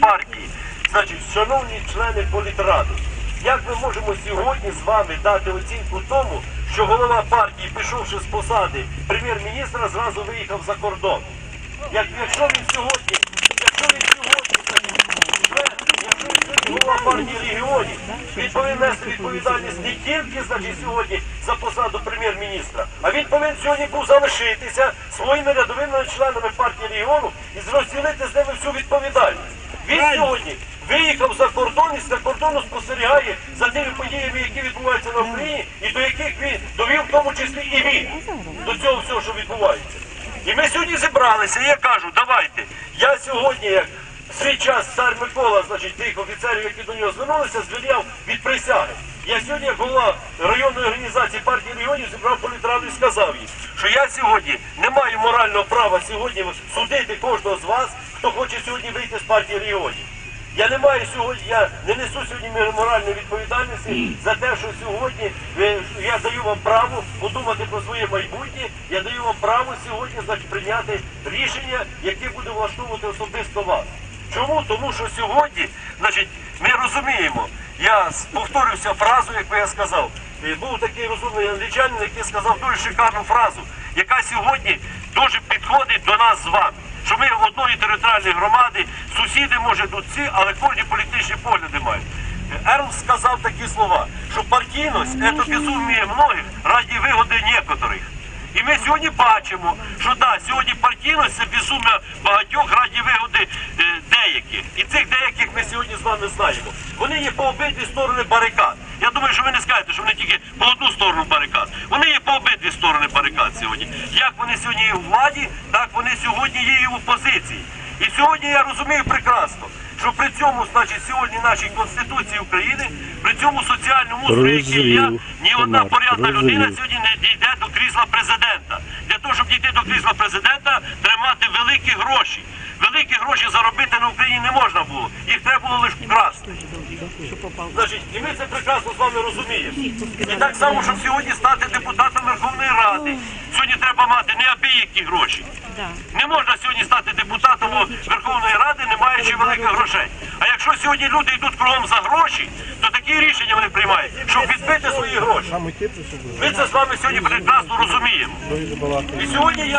партії. Значить, шановні члени політради, як ми можемо сьогодні з вами дати оцінку тому, що голова партії, пішовши з посади прем'єр-міністра, зразу виїхав за кордон? Як, якщо він сьогодні, якщо він сьогодні, якщо він голова партії регіонів, він повинен нести відповідальність не тільки значить, сьогодні за посаду прем'єр-міністра, а він повинен сьогодні був залишитися своїми рядовими членами партії регіону і розділити з ними всю відповідальність. Він сьогодні виїхав за кордон і з-за кордону спостерігає за тими подіями, які відбуваються на Україні, і до яких він довів в тому числі і він до цього всього, що відбувається. І ми сьогодні зібралися, і я кажу, давайте. Я сьогодні, як свій час цар Микола, значить, тих офіцерів, які до нього звернулися, звільняв від присяги. Я сьогодні, як голова районної організації партії регіонів, зібрав політраду і сказав їй, що я сьогодні не маю морального права сьогодні судити кожного з вас, хто хоче сьогодні вийти з партії регіонів. Я не маю сьогодні, я не несу сьогодні моральної відповідальності за те, що сьогодні е, я даю вам право подумати про своє майбутнє. Я даю вам право сьогодні значить, прийняти рішення, яке буде влаштовувати особисто вас. Чому? Тому що сьогодні, значить, ми розуміємо. Я повторюся фразу, яку я сказав. Був такий розумний англічанин, який сказав дуже шикарну фразу, яка сьогодні дуже підходить до нас з вами що ми в одної територіальної громади, сусіди, може, тут всі, але кожні політичні погляди мають. Ерл сказав такі слова, що партійність – це безумие многих раді вигоди некоторих. І ми сьогодні бачимо, що да, сьогодні партійність це безумие багатьох раді вигоди деяких. І цих деяких ми сьогодні з вами знаємо. Вони є по обидві сторони барикад. Я думаю, що ви не скажете, що вони тільки по одну сторону барикад. Вони є по обидві сторони барикад сьогодні. Як вони сьогодні є у владі, так вони сьогодні є і в опозиції. І сьогодні я розумію прекрасно, що при цьому, значить, сьогодні нашій Конституції України, при цьому соціальному устрої, який я, ні одна порядна людина сьогодні не дійде до крісла президента. Для того, щоб дійти до крісла президента, треба мати великі гроші. Великі гроші заробити на Україні не можна було. Їх треба було лише вкрасти. Значить, і ми це прекрасно з вами розуміємо. І так само, щоб сьогодні стати депутатом Верховної Ради, сьогодні треба мати неабиякі гроші. Не можна сьогодні стати депутатом Верховної Ради, не маючи великих грошей. А якщо сьогодні люди йдуть кругом за гроші, то такі рішення вони приймають, щоб відбити свої гроші. Ми це з вами сьогодні прекрасно розуміємо. І сьогодні я